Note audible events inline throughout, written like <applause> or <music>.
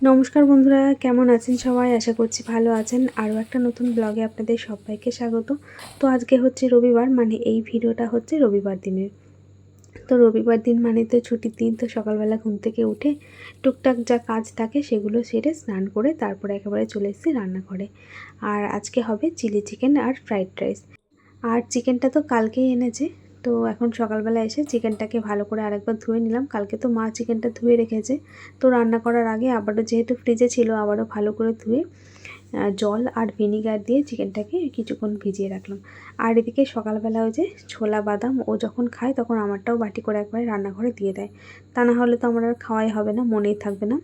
নমস্কার বন্ধুরা, কেমন আছেন সবাই? আশা করছি ভালো আছেন। আরও একটা নতুন ব্লগে আপনাদের সবাইকে স্বাগত। তো আজকে হচ্ছে রবিবার মানে এই ভিডিওটা হচ্ছে রবিবার দিনের। তো রবিবার দিন মানে তো ছুটির দিন, তো সকালবেলা ঘুম থেকে উঠে টুকটাক যা কাজ থাকে সেগুলো সেরে স্নান করে তারপরে একেবারে চলে এসেছি রান্নাঘরে। আর আজকে হবে চিলি চিকেন আর ফ্রাইড রাইস। আর চিকেনটা তো কালকেই এনেছে তো এখন সকালবেলা এসে চিকেনটাকে ভালো করে আরেকবার ধুয়ে নিলাম। কালকে তো মা চিকেনটা ধুয়ে রেখেছে। তো রান্না করার আগে আবারও যেহেতু ফ্রিজে ছিল, আবারও ভালো করে ধুয়ে জল আর ভিনিগার দিয়ে চিকেনটাকে কিছুক্ষণ ভিজিয়ে রাখলাম। আর এদিকে সকালবেলা ওই যে ছোলা বাদাম, ও যখন খায় তখন আমারটাও বাটি করে একবারে রান্নাঘরে দিয়ে দেয়। তা না হলে তো আমার আর খাওয়াই হবে না, মনেই থাকবে না।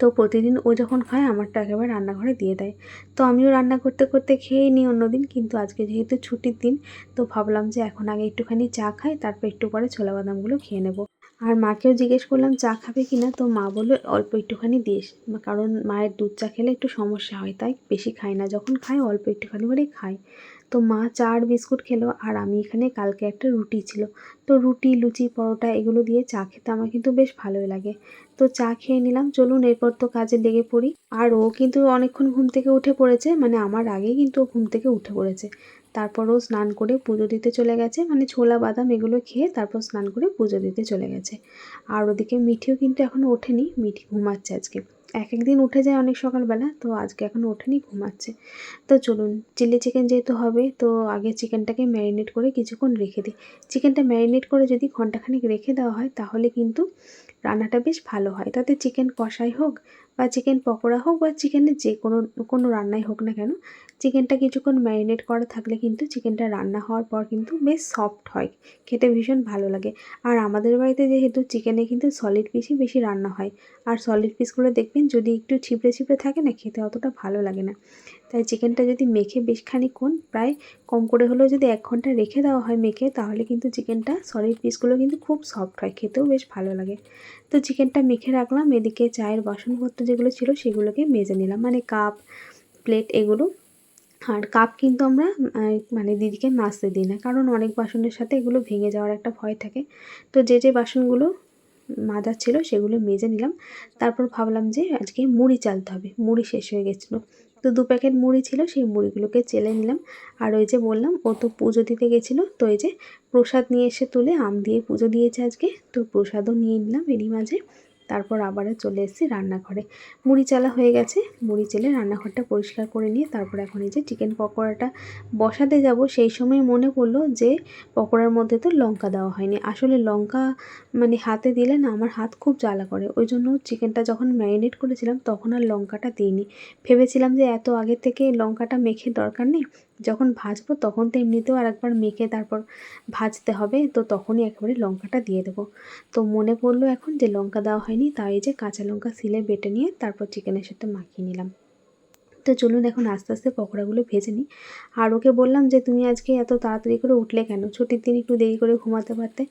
তো প্রতিদিন ও যখন খায়, আমারটা একেবারে রান্নাঘরে দিয়ে দেয়। তো আমিও রান্না করতে করতে খেয়েই নিই অন্যদিন, কিন্তু আজকে যেহেতু ছুটির দিন, তো ভাবলাম যে এখন আগে একটুখানি চা খাই, তারপর একটু পরে ছোলা বাদামগুলো খেয়ে নেব। আর মাকেও জিজ্ঞেস করলাম, চা খাবে কি না? তো মা বলল, অল্প একটুখানি দিস, কারণ মায়ের দুধ চা খেলে একটু সমস্যা হয়, তাই বেশি খায় না। যখন খায় অল্প একটুখানি করেই খায় তো মা চা আর বিস্কুট খেলো আর আমি এখানে কালকে একটা রুটি ছিল। তো রুটি, লুচি, পরোটা এগুলো দিয়ে চা খেতে আমার কিন্তু বেশ ভালোই লাগে। তো চা খেয়ে নিলাম। চলুন এরপর তো কাজে লেগে পড়ি। আর ও কিন্তু অনেকক্ষণ ঘুম থেকে উঠে পড়েছে। মানে আমার আগেই কিন্তু ও ঘুম থেকে উঠে পড়েছে। তারপর ও স্নান করে পুজো দিতে চলে গেছে। মানে ছোলা, বাদাম এগুলো খেয়ে তারপর স্নান করে পুজো দিতে চলে গেছে। আর ওদিকে মিঠিও কিন্তু এখনও ওঠেনি। মিঠি ঘুমাচ্ছে আজকে। এক একদিন উঠে যায় অনেক সকালবেলা, তো আজকে এখনও ওঠেনি, ঘুমাচ্ছে। তো চলুন, চিলি চিকেন যেহেতু হবে, তো আগে চিকেনটাকে ম্যারিনেট করে কিছুক্ষণ রেখে দিই। চিকেনটা ম্যারিনেট করে যদি ঘন্টাখানেক রেখে দেওয়া হয়, তাহলে কিন্তু রান্নাটা বেশ ভালো হয়। তাতে চিকেন কষাই হোক বা চিকেন পকোড়া হোক বা চিকেনের যে কোনো কোনো রান্নাই হোক না কেন চিকেনটা কিছুক্ষণ ম্যারিনেট করা থাকলে কিন্তু চিকেনটা রান্না হওয়ার পর কিন্তু বেশ সফট হয়, খেতে ভীষণ ভালো লাগে। আর আমাদের বাড়িতে যেহেতু চিকেনে কিন্তু সলিড পিসই বেশি রান্না হয়, আর সলিড পিসগুলো দেখবেন যদি একটু ছিপড়ে ছিপড়ে থাকে না, খেতে অতটা ভালো লাগে না। তাই চিকেনটা যদি মেখে বেশ খানিক্ষণ প্রায় কম করে হলেও যদি এক ঘণ্টা রেখে দেওয়া হয় মেখে, তাহলে কিন্তু চিকেনটা সলিড পিসগুলো কিন্তু খুব সফট হয়, খেতেও বেশ ভালো লাগে। তো চিকেনটা মেখে রাখলাম, এদিকে চায়ের বাসনপত্র যেগুলো ছিল সেগুলোকে মেজে নিলাম। মানে কাপ প্লেট এগুলো। আর কাপ কিন্তু আমরা মানে দিদিকে মাজতে দিই না। কারণ অনেক বাসনের সাথে এগুলো ভেঙে যাওয়ার একটা ভয় থাকে। তো যে যে বাসনগুলো মাজার ছিল সেগুলো মেজে নিলাম। তারপর ভাবলাম যে আজকে মুড়ি চালতে হবে। মুড়ি শেষ হয়ে গেছিল। তো দু প্যাকেট মুড়ি ছিল, সেই মুড়িগুলোকে চেলে নিলাম। আর ওই যে বললাম, ও তো পুজো দিতে গেছিল। তো এই যে প্রসাদ নিয়ে এসে তুলে আম দিয়ে পুজো দিয়েছে আজকে। তো প্রসাদও নিয়ে নিলাম এরই মাঝে। তারপর আবারও চলে এসেছি রান্নাঘরে। মুড়ি চালা হয়ে গেছে। মুড়ি চেলে রান্নাঘরটা পরিষ্কার করে নিয়ে তারপর এখন এই যে চিকেন পকোড়াটা বসাতে যাব। সেই সময় মনে পড়ল যে পকোড়ার মধ্যে তো লঙ্কা দেওয়া হয়নি। আসলে লঙ্কা মানে হাতে দিলে না আমার হাত খুব জ্বালা করে। ওই জন্য চিকেনটা যখন ম্যারিনেট করেছিলাম তখন আর লঙ্কাটা দিইনি। ভেবেছিলাম যে এত আগে থেকে লঙ্কাটা মেখে দরকার নেই। যখন ভাজবো তখন তো এমনিতেও আর একবার মেখে তারপর ভাজতে হবে, তো তখনই একেবারে লঙ্কাটা দিয়ে দেবো। তো মনে পড়ল এখন যে লঙ্কা দেওয়া হয়নি, তাই যে কাঁচা লঙ্কা সিলে বেটে নিয়ে তারপর চিকেনের সাথে মাখিয়ে নিলাম। তো চলুন এখন আস্তে আস্তে পকোড়াগুলো ভেজে নিই। আর ওকে বললাম যে, তুমি আজকে এত তাড়াতাড়ি করে উঠলে কেন? ছুটির দিন একটু দেরি করে ঘুমাতে পারতে।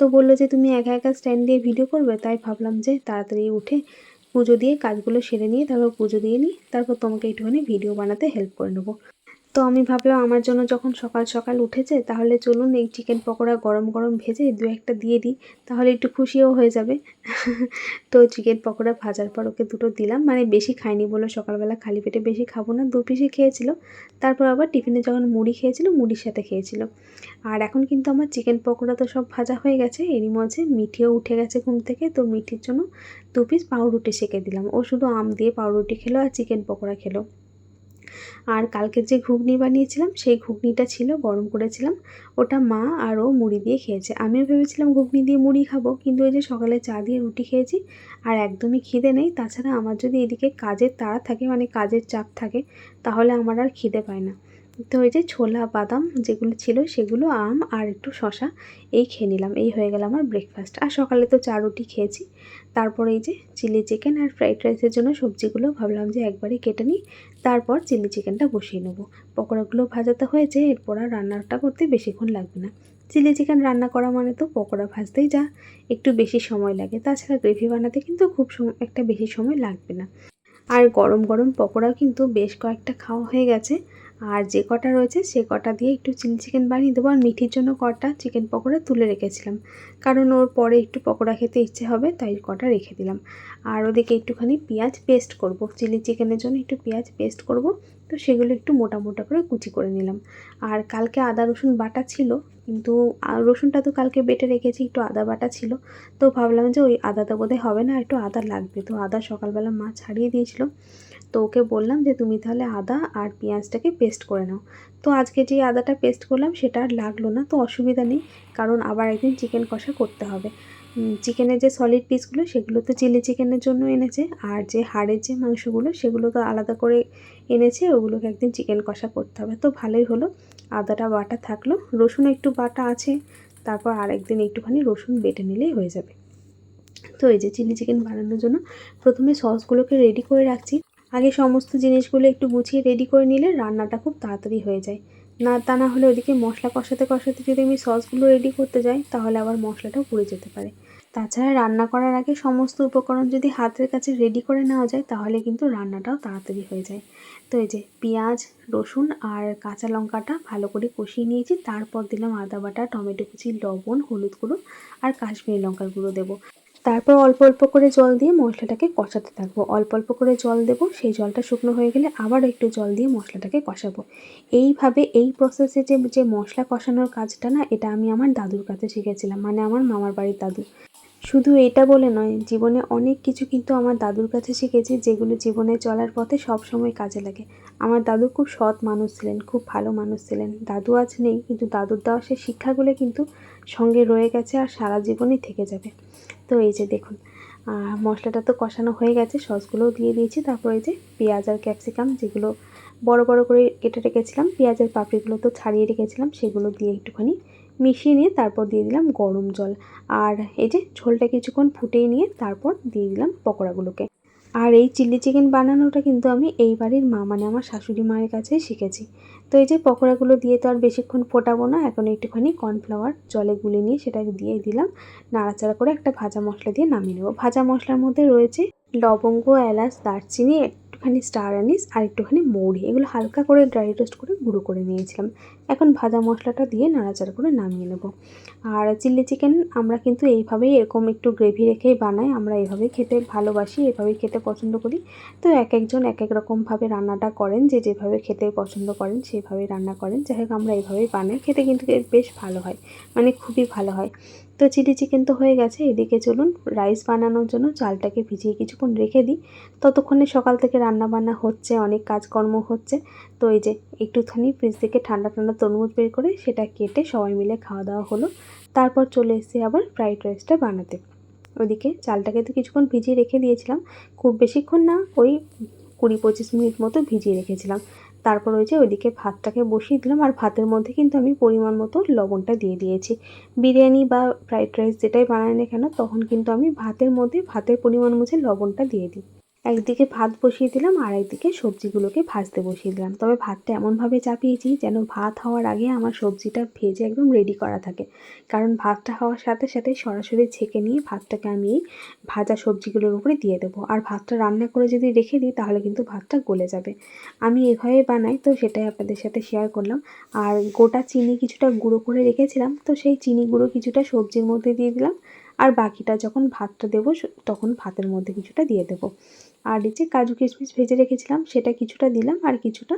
তো বলল যে, তুমি একা একা স্ট্যান্ড দিয়ে ভিডিও করবে, তাই ভাবলাম যে তাড়াতাড়ি উঠে পুজো দিয়ে কাজগুলো সেরে নিয়ে তারপর পুজো দিয়ে নিই, তারপর তোমাকে একটুখানি ভিডিও বানাতে হেল্প করে নেব। তো আমি ভাবলাম আমার জন্য যখন সকাল সকাল উঠেছে, তাহলে চলুন এই চিকেন পকোড়া গরম গরম ভেজে দু একটা দিয়ে দিই, তাহলে একটু খুশিও হয়ে যাবে। <laughs> তো চিকেন পকোড়া ভাজার পর ওকে দুটো দিলাম মানে বেশি খাইনি বলে সকালবেলা খালি পেটে বেশি খাব না, দু পিসই খেয়েছিল। তারপর আবার টিফিনে যখন মুড়ি খেয়েছিল, মুড়ির সাথে খেয়েছিল। আর এখন কিন্তু আমার চিকেন পকোড়া তো সব ভাজা হয়ে গেছে, এরই মাঝে মিঠিও উঠে গেছে ঘুম থেকে, তো মিঠির জন্য দু পিস পাউরুটি সেঁকে দিলাম। ও শুধু আম দিয়ে পাউরুটি খেলো আর চিকেন পকোড়া খেলো। আর কালকে যে ঘুগনি বানিয়েছিলাম, সেই ঘুগনিটা ছিল, গরম করেছিলাম। ওটা মা আর ও মুড়ি দিয়ে খেয়েছে। আমিও ভেবেছিলাম ঘুগনি দিয়ে মুড়ি খাব, কিন্তু ওই যে সকালে চা দিয়ে রুটি খেয়েছি আর একদমই খিদে নেই। তাছাড়া আমার যদি এদিকে কাজের তাড়া থাকে মানে কাজের চাপ থাকে, তাহলে আমার আর খিদে পায় না। তো ওই যে ছোলা, বাদাম যেগুলো ছিল, সেগুলো, আম আর একটু শশা এই খেয়ে নিলাম। এই হয়ে গেল আমার ব্রেকফাস্ট আর সকালে তো চা রুটি খেয়েছি। তারপর এই যে চিলি চিকেন আর ফ্রাইড রাইসের জন্য সবজিগুলো ভাবলাম যে একবারে কেটে নিই। তারপর চিলি চিকেনটা বসিয়ে নেব। পকোড়াগুলো ভাজাতে হয়েছে, এরপর আর রান্নাটা করতে বেশিক্ষণ লাগবে না। চিলি চিকেন রান্না করা মানে তো পকোড়া ভাজতেই যা, একটু বেশি সময় লাগে। তাছাড়া গ্রেভি বানাতে কিন্তু খুব একটা বেশি সময় লাগবে না। আর গরম গরম পকোড়াও কিন্তু বেশ কয়েকটা খাওয়া হয়ে গেছে। আর যে কটা রয়েছে সে কটা দিয়ে একটু চিলি চিকেন বানিয়ে দেবো। আর মিঠির জন্য কটা চিকেন পকোড়া তুলে রেখেছিলাম। কারণ ওর পরে একটু পকোড়া খেতে ইচ্ছে হবে, তাই কটা রেখে দিলাম। আর ওদিকে একটুখানি পেঁয়াজ পেস্ট করব। চিলি চিকেনের জন্য একটু পেঁয়াজ পেস্ট করব। তো সেগুলো একটু মোটা মোটা করে কুচি করে নিলাম। আর কালকে আদা রসুন বাটা ছিল কিন্তু রসুনটা তো কালকে বেটে রেখেছি, একটু আদা বাটা ছিল। তো ভাবলাম যে ওই আদাটা বোধহয় হবে না একটু আদা লাগবে। তো আদা সকালবেলা মা ছাড়িয়ে দিয়েছিল। তো ওকে বললাম যে তুমি তাহলে আদা আর পেঁয়াজটাকে পেস্ট করে নাও। তো আজকে যে আদাটা পেস্ট করলাম সেটা আর লাগল না, তো অসুবিধা নেই, কারণ আবার একদিন চিকেন কষা করতে হবে। চিকেনের যে সলিড পিসগুলো সেগুলো তো চিলি চিকেনের জন্য এনেছে। আর যে হাড়ের যে মাংসগুলো, সেগুলো তো আলাদা করে এনেছে। ওগুলোকে একদিন চিকেন কষা করতে হবে। তো ভালোই হলো। আদাটা, বাটা থাকল। রসুন একটু বাটা আছে। তারপর আরেকদিন একটুখানি রসুন বেটে নিলেই হয়ে যাবে। তো এই যে চিলি চিকেন বানানোর জন্য প্রথমে সসগুলোকে রেডি করে রাখছি। আগে সমস্ত জিনিসগুলো একটু গুছিয়ে রেডি করে নিলে রান্নাটা খুব তাড়াতাড়ি হয়ে যায়। না, তা না হলে ওদিকে মশলা কষাতে কষাতে যদি আমি সসগুলো রেডি করতে যাই, তাহলে আবার মশলাটাও পুড়ে যেতে পারে। তাছাড়া রান্না করার আগে সমস্ত উপকরণ যদি হাতের কাছে রেডি করে নেওয়া যায়, তাহলে কিন্তু রান্নাটাও তাড়াতাড়ি হয়ে যায়। তো এই যে পেঁয়াজ, রসুন আর কাঁচা লঙ্কাটা ভালো করে কষিয়ে নিয়েছি, তারপর দিলাম আদা বাটা, টমেটো কুচি, লবণ, হলুদ গুঁড়ো আর কাশ্মীরি লঙ্কার গুঁড়ো দেবো। তারপর অল্প অল্প করে জল দিয়ে মশলাটাকে কষাতে থাকব। অল্প অল্প করে জল দেবো, সেই জলটা শুকনো হয়ে গেলে আবার একটু জল দিয়ে মশলাটাকে কষাবো। এইভাবে এই প্রসেসে যে যে মশলা কষানোর কাজটা না, এটা আমি আমার দাদুর কাছে শিখেছিলাম মানে আমার মামার বাড়ির দাদু। শুধু এটা বলে নয়, জীবনে অনেক কিছু কিন্তু আমার দাদুর কাছে শিখেছি, যেগুলো জীবনে চলার পথে সব সময় কাজে লাগে। আমার দাদু খুব সৎ মানুষ ছিলেন, খুব ভালো মানুষ ছিলেন। দাদু আজ নেই, কিন্তু দাদুর দেওয়া সেই শিক্ষাগুলো কিন্তু সঙ্গে রয়ে গেছে আর সারা জীবনই থেকে যাবে। তো এই যে দেখুন আর মশলাটা তো কষানো হয়ে গেছে, সসগুলোও দিয়ে দিয়েছি। তারপর এই যে পেঁয়াজ আর ক্যাপসিকাম, যেগুলো বড় বড় করে কেটে রেখেছিলাম পেঁয়াজের পাপড়িগুলো তো ছাড়িয়ে রেখেছিলাম, সেগুলো দিয়ে একটুখানি মিশিয়ে নিয়ে তারপর দিয়ে দিলাম গরম জল। আর এই যে ঝোলটা কিছুক্ষণ ফুটিয়ে নিয়ে তারপর দিয়ে দিলাম পকোড়াগুলোকে। আর এই চিলি চিকেন বানানোটা কিন্তু আমি এই বাড়ির মা মানে আমার শাশুড়ি মায়ের কাছেই শিখেছি। তো এই যে পকোড়াগুলো দিয়ে তো আর বেশিক্ষণ ফোটাবো না, এখন একটুখানি কর্নফ্লাওয়ার জলে গুলে নিয়ে সেটা দিয়ে দিলাম। নাড়াচাড়া করে একটা ভাজা মশলা দিয়ে নামিয়ে নেব। ভাজা মশলার মধ্যে রয়েছে লবঙ্গ, এলাচ, দারচিনি একটুখানি স্টার আনিস আর একটুখানি মৌরি। এগুলো হালকা করে ড্রাই রোস্ট করে গুঁড়ো করে নিয়েছিলাম। এখন ভাজা মশলাটা দিয়ে নাড়াচাড়া করে নামিয়ে নেব। আর চিলি চিকেন আমরা কিন্তু এইভাবেই এরকম একটু গ্রেভি রেখেই বানাই, আমরা এইভাবেই খেতে ভালোবাসি, এভাবেই খেতে পছন্দ করি। তো এক একজন এক এক রকমভাবে রান্নাটা করেন, যে যেভাবে খেতে পছন্দ করেন সেভাবেই রান্না করেন। যাই হোক, আমরা এইভাবেই বানাই, খেতে কিন্তু বেশ ভালো হয় মানে খুবই ভালো হয়। তো চিলি চিকেন তো হয়ে গেছে, এদিকে চলুন রাইস বানানোর জন্য চালটাকে ভিজিয়ে কিছুক্ষণ রেখে দিই। ততক্ষণে সকাল থেকে রান্না বান্না হচ্ছে, অনেক কাজকর্ম হচ্ছে। তো এই যে একটুখানি ফ্রিজ থেকে ঠান্ডা ঠান্ডা তরমুজ বের করে সেটা কেটে সবাই মিলে খাওয়া দাওয়া হলো। তারপর চলে এসেছি আবার ফ্রাইড রাইসটা বানাতে। ওদিকে চালটাকে তো কিছুক্ষণ ভিজিয়ে রেখে দিয়েছিলাম, খুব বেশিক্ষণ না, ওই কুড়ি পঁচিশ মিনিট মতো ভিজিয়ে রেখেছিলাম। তারপর ওই যে ওইদিকে ভাতটাকে বসিয়ে দিলাম আর ভাতের মধ্যে কিন্তু আমি পরিমাণ মতো লবণটা দিয়ে দিয়েছি। বিরিয়ানি বা ফ্রাইড রাইস যেটাই বানাই না কেন, তখন কিন্তু আমি ভাতের মধ্যে ভাতের পরিমাণ বুঝে লবণটা দিয়ে দিই। একদিকে ভাত বসিয়ে দিলাম আর একদিকে সবজিগুলোকে ভাজতে বসিয়ে দিলাম। তবে ভাতটা এমনভাবে চাপিয়েছি যেন ভাত হওয়ার আগে আমার সবজিটা ভেজে একদম রেডি করা থাকে। কারণ ভাতটা হওয়ার সাথে সাথে সরাসরি ছেঁকে নিয়ে ভাতটাকে আমি ভাজা সবজিগুলোর উপরে দিয়ে দেবো। আর ভাতটা রান্না করে যদি রেখে দিই তাহলে কিন্তু ভাতটা গলে যাবে। আমি এভাবে বানাই তো সেটাই আপনাদের সাথে শেয়ার করলাম। আর গোটা চিনি কিছুটা গুঁড়ো করে রেখেছিলাম তো সেই চিনি গুঁড়ো কিছুটা সবজির মধ্যে দিয়ে দিলাম। আর বাকিটা যখন ভাতটা দেবো তখন ভাতের মধ্যে কিছুটা দিয়ে দেবো। আর এই যে কাজু কিশমিশ ভেজে রেখেছিলাম, সেটা কিছুটা দিলাম আর কিছুটা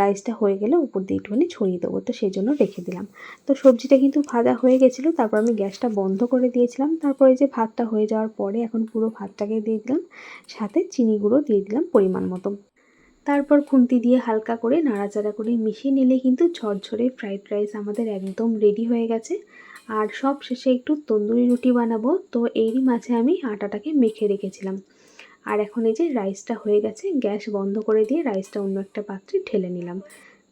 রাইসটা হয়ে গেলে উপর দিয়ে একটুখানি ছড়িয়ে দেবো, তো সেই জন্য রেখে দিলাম। তো সবজিটা কিন্তু ভাজা হয়ে গেছিল, তারপর আমি গ্যাসটা বন্ধ করে দিয়েছিলাম। তারপরে যে ভাতটা হয়ে যাওয়ার পরে এখন পুরো ভাতটাকে দিয়ে দিলাম, সাথে চিনি গুঁড়ো দিয়ে দিলাম পরিমাণ মতো। তারপর খুন্তি দিয়ে হালকা করে নাড়াচাড়া করে মিশিয়ে নিলে কিন্তু ঝরঝরে ফ্রাইড রাইস আমাদের একদম রেডি হয়ে গেছে। আর সব শেষে একটু তন্দুরি রুটি বানাবো। তো এরই মাঝে আমি আটাটাকে মেখে রেখেছিলাম। আর এখন এই যে রাইসটা হয়ে গেছে, গ্যাস বন্ধ করে দিয়ে রাইসটা অন্য একটা পাত্রে ঢেলে নিলাম।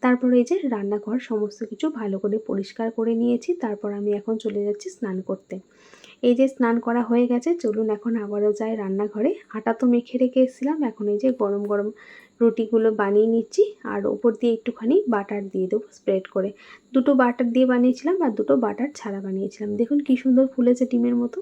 তারপরে এই যে রান্নাঘর সমস্ত কিছু ভালো করে পরিষ্কার করে নিয়েছি। তারপর আমি এখন চলে যাচ্ছি স্নান করতে। এই যে স্নান করা হয়ে গেছে, চলুন এখন আবারও যাই রান্নাঘরে। আটা তো মেখে রেখে এসেছিলাম, এখন এই যে গরম গরম রুটিগুলো বানিয়ে নিচ্ছি আর ওপর দিয়ে একটুখানি বাটার দিয়ে দেবো স্প্রেড করে। দুটো বাটার দিয়ে বানিয়েছিলাম আর দুটো বাটার ছাড়া বানিয়েছিলাম। দেখুন কি সুন্দর ফুলেছে ডিমের মতো।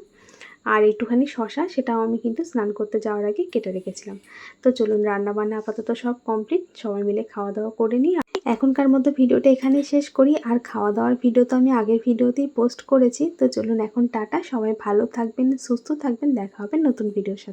আর একটুখানি শশা সেটাও আমি কিন্তু স্নান করতে যাওয়ার আগে কেটে রেখেছিলাম। তো চলুন রান্না বান্না আপাতত সব কমপ্লিট। সবাই মিলে খাওয়া দাওয়া করে নিই। এখনকার মতো ভিডিওটা এখানেই শেষ করি। আর খাওয়া দাওয়ার ভিডিও তো আমি আগের ভিডিওতেই পোস্ট করেছি। তো চলুন, এখন টাটা। সবাই ভালো থাকবেন, সুস্থ থাকবেন। দেখা হবে নতুন ভিডিওর সাথে।